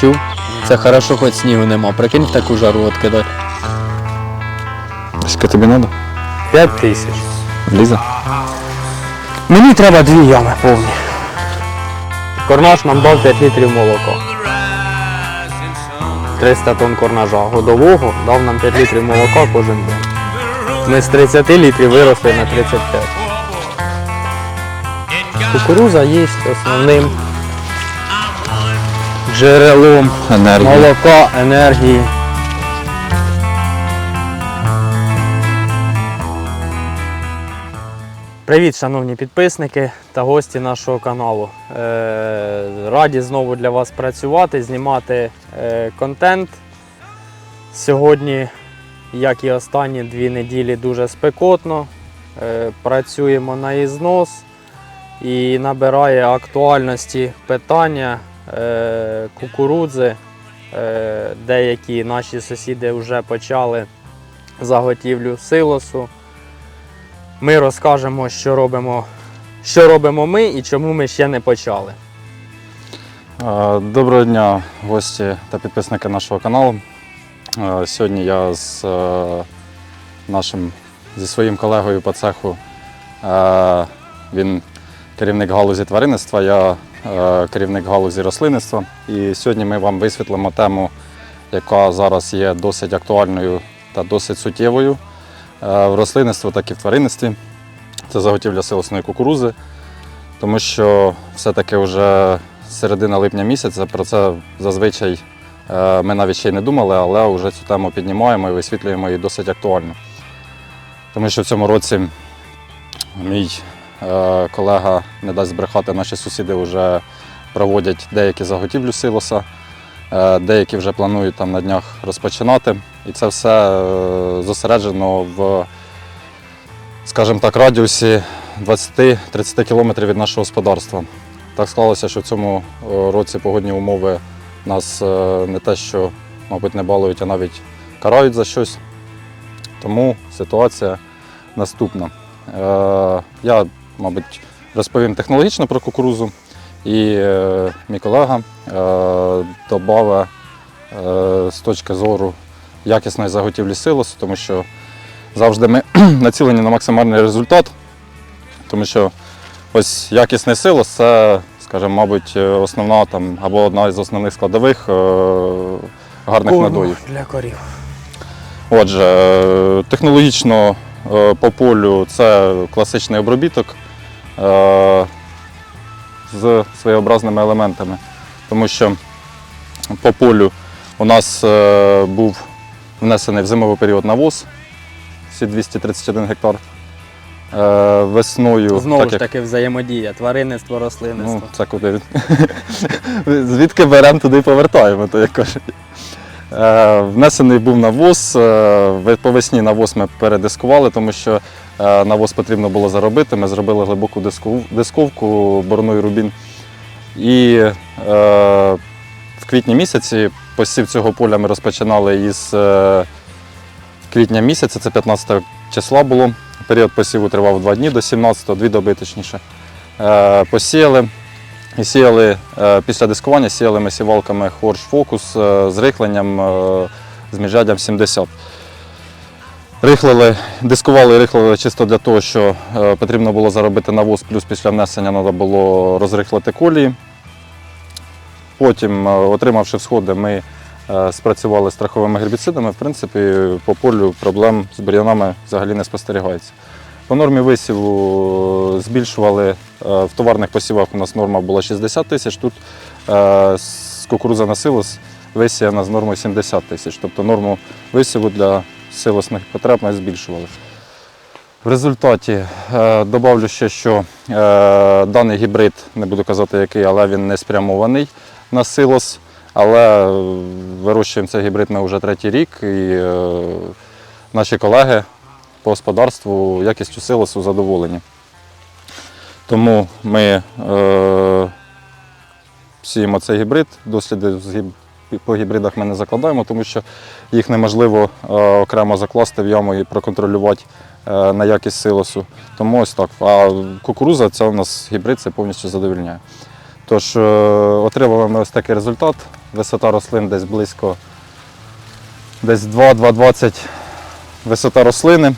Чув? Це хорошо, хоч снігу нема. Прикинь в таку жару откидати. Скільки тобі треба? 5 тисяч. Влізе? Мені треба дві ями повні. Корнаш нам дав 5 літрів молока. 300 тонн корнажа годового дав нам 5 літрів молока кожен день. Ми з 30 літрів виросли на 35. Кукуруза є основним джерелом Енергія. молока, енергії. Привіт, шановні підписники та гості нашого каналу. Е, Раді знову для вас працювати, знімати е, контент. Сьогодні, як і останні дві неділі, дуже спекотно. Е, Працюємо на ізнос і набирає актуальності питання кукурудзи. Е, Деякі наші сусіди вже почали заготівлю силосу. Ми розкажемо, що робимо, що робимо ми і чому ми ще не почали. Е, Доброго дня, гості та підписники нашого каналу. Е, Сьогодні я з е, нашим зі своїм колегою по цеху. е, Він керівник галузі тваринництва, я е, керівник галузі рослинництва. І сьогодні ми вам висвітлимо тему, яка зараз є досить актуальною та досить суттєвою е, в рослинництві, так і в тваринництві. Це заготівля силосної кукурузи, тому що все-таки вже середина липня місяця. Про це зазвичай е, ми навіть ще й не думали, але вже цю тему піднімаємо і висвітлюємо її досить актуально. Тому що в цьому році мій е, колега не дасть збрехати, наші сусіди вже проводять деякі заготівлю силоса, е, деякі вже планують там на днях розпочинати. І це все е, зосереджено в, скажімо так, радіусі 20-30 кілометрів від нашого господарства. Так склалося, що в цьому е, році погодні умови нас е, не те, що, мабуть, не балують, а навіть карають за щось. Тому ситуація наступна. Е, Я, мабуть, розповім технологічно про кукурузу, і е, мій колега додав з точки зору якісної заготівлі силосу, тому що завжди ми націлені на максимальний результат, тому що ось якісний силос це, скажімо, мабуть, основна там або одна із основних складових е, гарних надоїв. для корів. Отже, е, технологічно е, по полю це класичний обробіток е, з своєобразними елементами, тому що по полю у нас е, був внесений в зимовий період навоз, всі 231 гектар. Е, Весною, Знову так ж як таки взаємодія, тваринництво, Ну, рослинництво. це куди від... Звідки беремо, туди й повертаємо, то як кажуть. Е, Внесений був навоз. е, По весні навоз ми передискували, тому що е, навоз потрібно було заробити. Ми зробили глибоку дисковку бороною рубін. І е, в квітні місяці посів цього поля ми розпочинали із е, квітня місяця, це 15 числа було. Період посіву тривав два дні до 17-го, дві доби точніше. Е, посіяли. І сіяли е, після дискування, сіяли ми сівалками Хорш Фокус е, з рихленням е, з міжряддям 70. Рихлили, дискували і рихлили чисто для того, що е, потрібно було заробити навоз, плюс після внесення треба було розрихлити колії. Потім, е, отримавши всходи, ми е, спрацювали страховими гербіцидами. В принципі, по полю проблем з бур'янами взагалі не спостерігається. По нормі висіву збільшували в товарних посівах. У нас норма була 60 тисяч. Тут з кукурудза на силос висіяна з нормою 70 тисяч. Тобто норму висіву для силосних потреб ми збільшували. В результаті е, добавлю ще, що е, даний гібрид, не буду казати який, але він не спрямований на силос. Але е, вирощуємо цей гібрид ми вже третій рік. І наші колеги по господарству якістю силосу задоволені. Тому ми сіємо цей гібрид, досліди по гібридах ми не закладаємо, тому що їх неможливо е, окремо закласти в яму і проконтролювати е, на якість силосу. Тому ось так. А кукуруза це у нас гібрид, це повністю задовільняє. Тож е, отримали ми ось такий результат. висота рослин десь близько десь 2-2,20 висота рослини.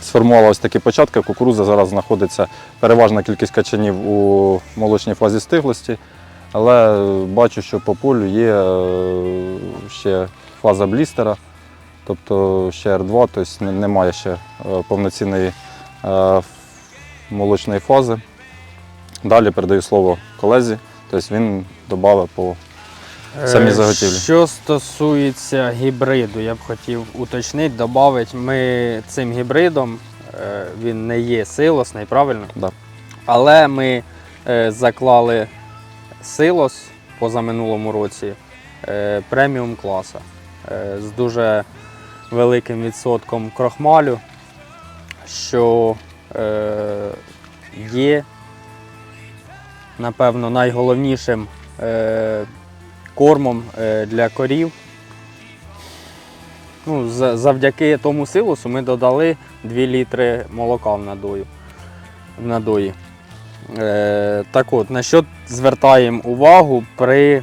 Сформувала ось такі початки. Кукурудза зараз знаходиться переважна кількість качанів у молочній фазі стиглості, але бачу, що по полю є е, ще фаза блістера, тобто ще R2, тобто немає ще е, повноцінної е, молочної фази. Далі передаю слово колезі, тобто він додав по самі Е, заготівлі. Що стосується гібриду, я б хотів уточнити, додати, ми цим гібридом, е, він не є силосний, правильно? Да. Але ми е, заклали силос позаминулому році е, преміум класа е, з дуже великим відсотком крохмалю, що е, є, напевно, найголовнішим кормом для корів. Ну, завдяки тому силосу ми додали 2 літри молока в надою. В надої. Е, так от, на що звертаємо увагу при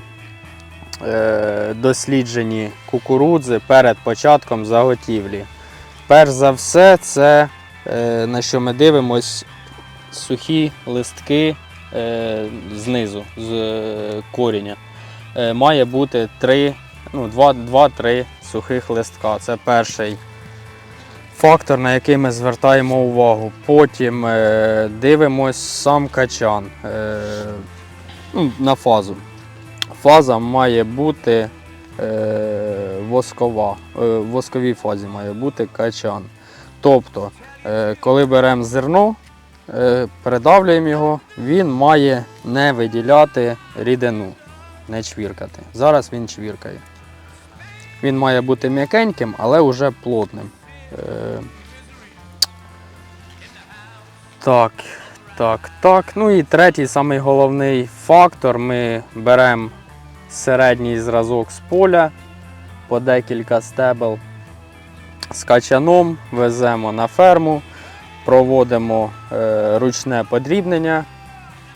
е, дослідженні кукурудзи перед початком заготівлі. Перш за все, це е, на що ми дивимось сухі листки знизу, з коріння. Має бути 3, ну, 2-3 сухих листка. Це перший фактор, на який ми звертаємо увагу. Потім е, дивимось сам качан е, ну, на фазу. Фаза має бути е, воскова. В восковій фазі має бути качан. Тобто, коли беремо зерно, передавлюємо його, він має не виділяти рідину, не чвіркати. Зараз він чвіркає. Він має бути м'якеньким, але вже плотним. Е, Так, так, так. Ну і третій, самий головний фактор. Ми беремо середній зразок з поля по декілька стебел з качаном, веземо на ферму, проводимо е, ручне подрібнення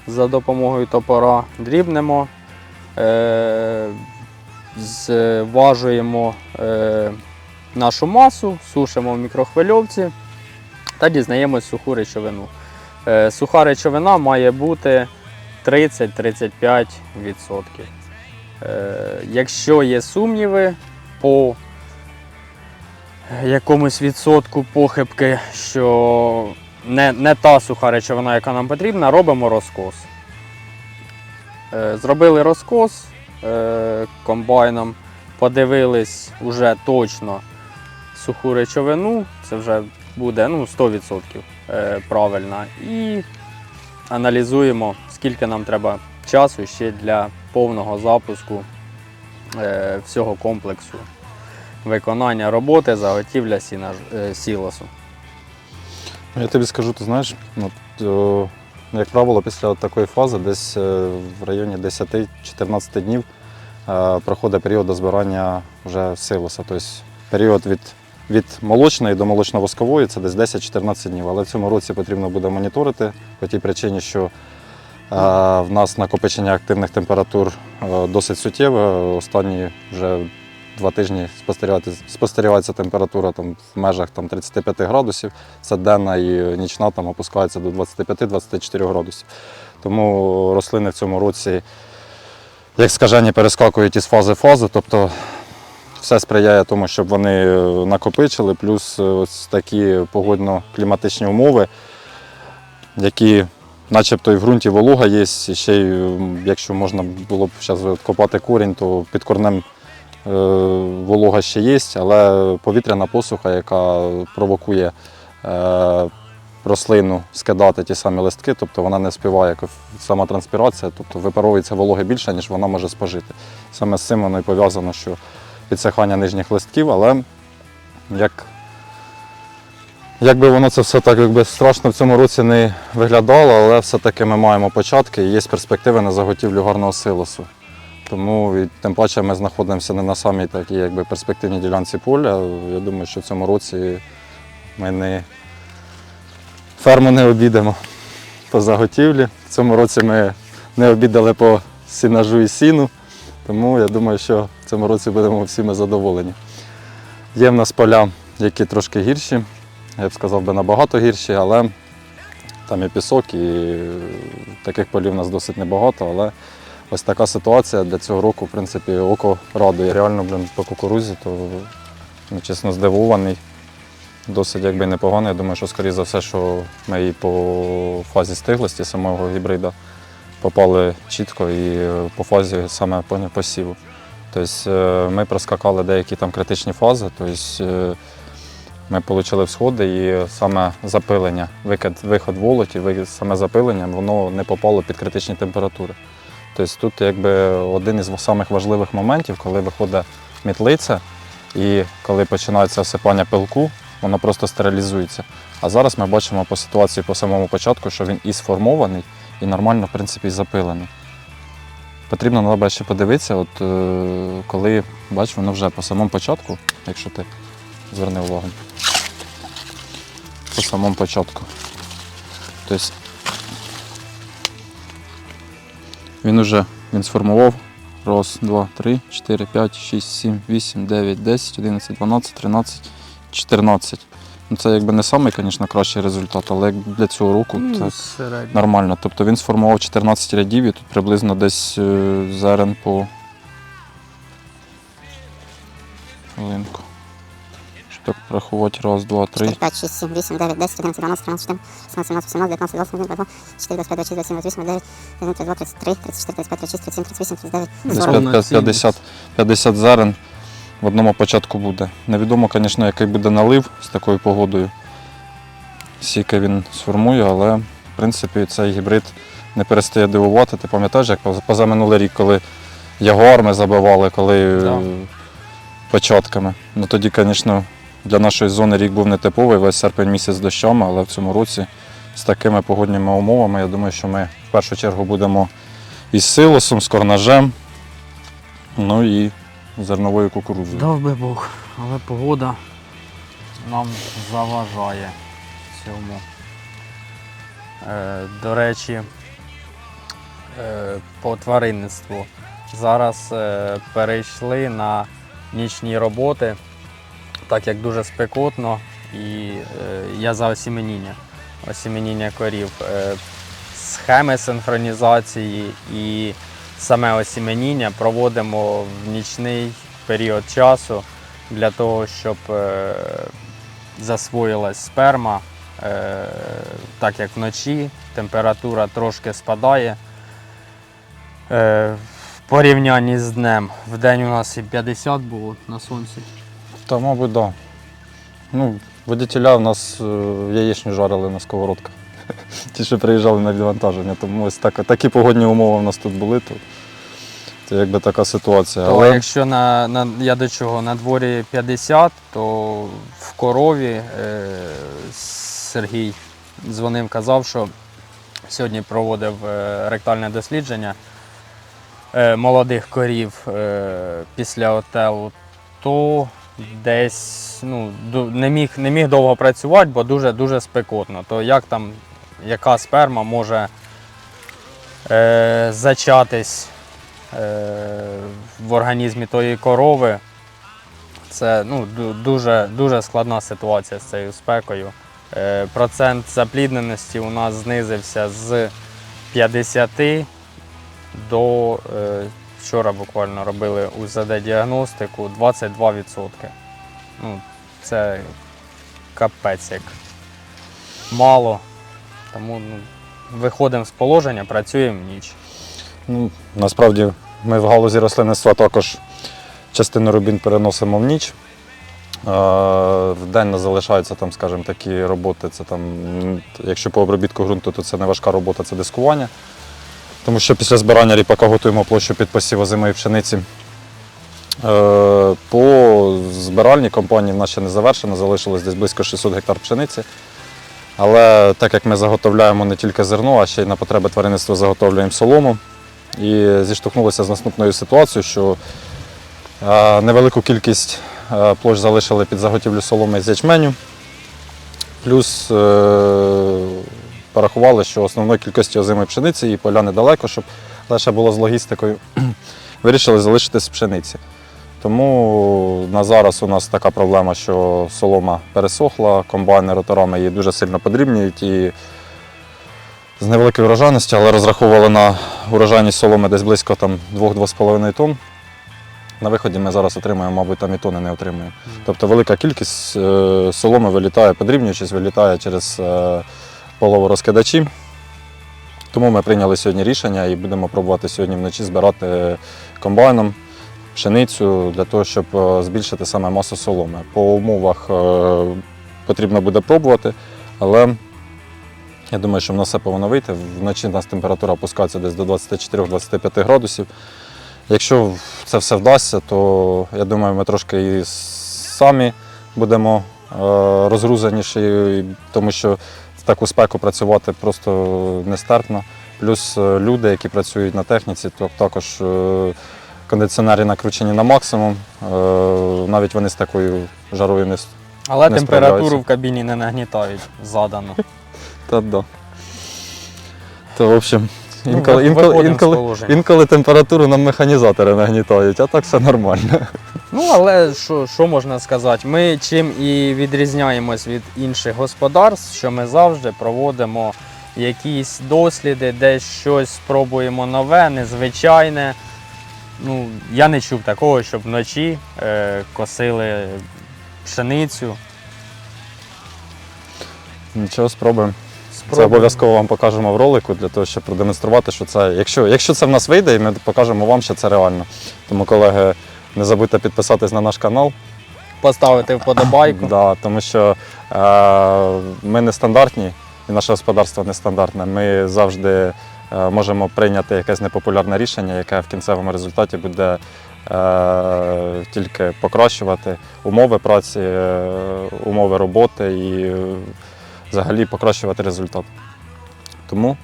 за допомогою топора, дрібнемо, е, зважуємо е, нашу масу, сушимо в мікрохвильовці та дізнаємось суху речовину. Е, Суха речовина має бути 30-35%. Е, Якщо є сумніви по якомусь відсотку похибки, що не, не та суха речовина, яка нам потрібна, робимо розкос. Е, Зробили розкос комбайном, подивились вже точно суху речовину, це вже буде ну, 100% е, правильна. І аналізуємо, скільки нам треба часу ще для повного запуску е, всього комплексу виконання роботи, заготівля е, сілосу. Ну, Я тобі скажу, ти знаєш, от, о, як правило, після от такої фази, десь в районі 10-14 днів проходить період до збирання вже силоса. Тобто період від, від молочної до молочно-воскової це десь 10-14 днів. Але в цьому році потрібно буде моніторити по тій причині, що е, в нас накопичення активних температур е, досить суттєве. Останні вже два тижні спостерігається температура там, в межах там, 35 градусів. Це денна і нічна там опускається до 25-24 градусів. Тому рослини в цьому році, як скажені, перескакують із фази в фазу. Тобто все сприяє тому, щоб вони е, накопичили, плюс е, ось такі погодно-кліматичні умови, які начебто і в ґрунті волога є, ще й, якщо можна було б зараз копати корінь, то під корнем е, волога ще є, але повітряна посуха, яка провокує е, рослину скидати ті самі листки, тобто вона не співає як сама транспірація, тобто випаровується вологи більше, ніж вона може спожити. Саме з цим воно і пов'язано, що підсихання нижніх листків, але як, як би воно це все так якби страшно в цьому році не виглядало, але все-таки ми маємо початки і є перспективи на заготівлю гарного силосу. Тому і тим паче ми знаходимося не на самій такій якби, перспективній ділянці поля. Я думаю, що в цьому році ми не ферму не обійдемо по заготівлі. В цьому році ми не обідали по сінажу і сіну. Тому я думаю, що в цьому році будемо всі ми задоволені. Є в нас поля, які трошки гірші, я б сказав би набагато гірші, але там і пісок, і таких полів у нас досить небагато, але ось така ситуація для цього року, в принципі, око радує. Реально, блін, по кукурузі, то ну, чесно здивований. Досить якби непогано. Я думаю, що скоріше за все, що ми і по фазі стиглості самого гібрида попали чітко і по фазі саме по посіву. Тобто е, ми проскакали деякі там критичні фази, тобто е, ми отримали всходи і саме запилення, викид, виход волоті, саме запилення, воно не попало під критичні температури. Тобто тут якби один із самих важливих моментів, коли виходить мітлиця і коли починається осипання пилку, воно просто стерилізується. А зараз ми бачимо по ситуації по самому початку, що він і сформований, і нормально, в принципі, запилений. Потрібно треба ще подивитися, от, е, коли бачиш, воно вже по самому початку, якщо ти зверни увагу. По самому початку. Тобто він уже він сформував раз, два, три, чотири, п'ять, шість, сім, вісім, дев'ять, десять, одинадцять, дванадцять, тринадцять, чотирнадцять. Ну, це якби не самий, звісно, кращий результат, але для цього року це Ну, середньо. нормально. Тобто він сформував 14 рядів і тут приблизно десь е, зерен по хвилинку. Щоб так порахувати, раз, два, три. 4, 5, 6, 7, 8, 9, 10, 11, 12, 13, 14, 15, 17, 18, 19, 20, 21, 22, 4, 25, 26, 27, 29, 31, 32, 33, 34, 35, 36, 37, 38, 39, Десь 40. Повна 50, 50, 50 зерен в одному початку буде. Невідомо, звісно, який буде налив з такою погодою. Скільки він сформує, але в принципі цей гібрид не перестає дивувати. Ти пам'ятаєш, як позаминулий рік, коли ягуар ми забивали, коли Да. е, початками. Ну тоді, звісно, для нашої зони рік був нетиповий, весь серпень місяць з дощами, але в цьому році з такими погодніми умовами, я думаю, що ми в першу чергу будемо із силосом, з корнажем, ну і зерновою кукурудзою. Дав би Бог, але погода нам заважає цьому. Е, до речі, е, по тваринництву. Зараз е, перейшли на нічні роботи, так як дуже спекотно, і е, я за осіменіння. Осіменіння корів. Е, схеми синхронізації і саме осіменіння проводимо в нічний період часу для того, щоб е, засвоїлась сперма. Е, так як вночі температура трошки спадає. Е, в порівнянні з днем. В день у нас і 50 було на сонці. Та, мабуть, так. Да. Ну, водителя в нас яєчню жарили на сковородках. Ті, що приїжджали на відвантаження. Тому ось так, такі погодні умови в нас тут були, то це якби така ситуація. То Але якщо на, на, я до чого на дворі 50, то в корові е, Сергій дзвонив, казав, що сьогодні проводив е, ректальне дослідження е, молодих корів е, після отелу, то десь ну, не, міг, не міг довго працювати, бо дуже дуже спекотно. То як там, яка сперма може е, зачатись е, в організмі тої корови. Це ну, дуже, дуже складна ситуація з цією спекою. Е, Процент заплідненості у нас знизився з 50 до е, вчора буквально робили УЗД-діагностику 22%. Ну, це капець як мало. Тому ну, виходимо з положення, працюємо ніч. ну, насправді ми в галузі рослинництва також частину рубін переносимо в ніч. В день нас залишаються там, скажімо, такі роботи. Це там, якщо по обробітку ґрунту, то це не важка робота, це дискування. Тому що після збирання ріпака готуємо площу під посів озимої пшениці. Е, По збиральній компанії в нас ще не завершено, залишилось десь близько 600 гектар пшениці. Але так як ми заготовляємо не тільки зерно, а ще й на потреби тваринництва заготовлюємо солому. І зіштовхнулися з наступною ситуацією, що невелику кількість площ залишили під заготівлю соломи з ячменю. Плюс е, порахували, що основної кількості озимої пшениці і поля недалеко, щоб легше було з логістикою. вирішили залишитись пшениці. Тому на зараз у нас така проблема, що солома пересохла, комбайни роторами її дуже сильно подрібнюють і з невеликою урожайністю, але розраховували на урожайність соломи десь близько там 2-2,5 тонн. На виході ми зараз отримаємо, мабуть, там і тони не отримаємо. Тобто велика кількість е, соломи вилітає, подрібнюючись, вилітає через е, половорозкидачі. Тому ми прийняли сьогодні рішення і будемо пробувати сьогодні вночі збирати комбайном пшеницю для того, щоб е, збільшити саме масу соломи. По умовах е, потрібно буде пробувати, але я думаю, що в нас все повинно вийти. Вночі у нас температура опускається десь до 24-25 градусів. Якщо це все вдасться, то я думаю, ми трошки і самі будемо е, розгрузаніші, тому що в таку спеку працювати просто нестерпно. Плюс люди, які працюють на техніці, то також кондиціонери накручені на максимум. Е, Навіть вони з такою жарою не Але Не температуру в кабіні не нагнітають задано. Та да. То, в общем, Ну, інколи, інколи, інколи, інколи температуру нам механізатори нагнітають, а так все нормально. Ну, але що, що можна сказати? Ми чим і відрізняємось від інших господарств, що ми завжди проводимо якісь досліди, десь щось спробуємо нове, незвичайне. Ну, я не чув такого, щоб вночі е, косили пшеницю. Нічого, спробуємо. Це обов'язково вам покажемо в ролику для того, щоб продемонструвати, що це. Якщо, якщо це в нас вийде, і ми покажемо вам, що це реально. Тому, колеги, не забудьте підписатись на наш канал. Поставити вподобайку. Да, тому що е, ми не стандартні, і наше господарство не стандартне. Ми завжди можемо прийняти якесь непопулярне рішення, яке в кінцевому результаті буде е, тільки покращувати умови праці, е, умови роботи і е, взагалі покращувати результат. Тому,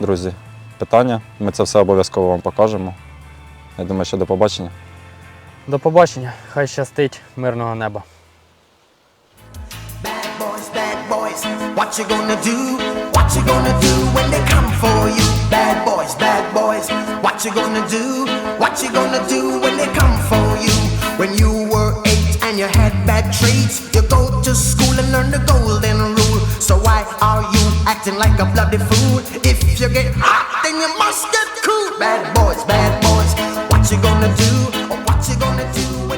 друзі, питання. Ми це все обов'язково вам покажемо. Я думаю, що до побачення. До побачення, хай щастить, мирного неба. Bad boys, bad boys, what you gonna do? What you gonna do when they come for you? Bad boys, bad boys, what you gonna do? What you gonna do when they come for you? When you were eight and you had bad traits, you go to school and learn the golden rule. So why are you acting like a bloody fool? If you get hot, then you must get cool. Bad boys, bad boys, what you gonna do? Or what you gonna do?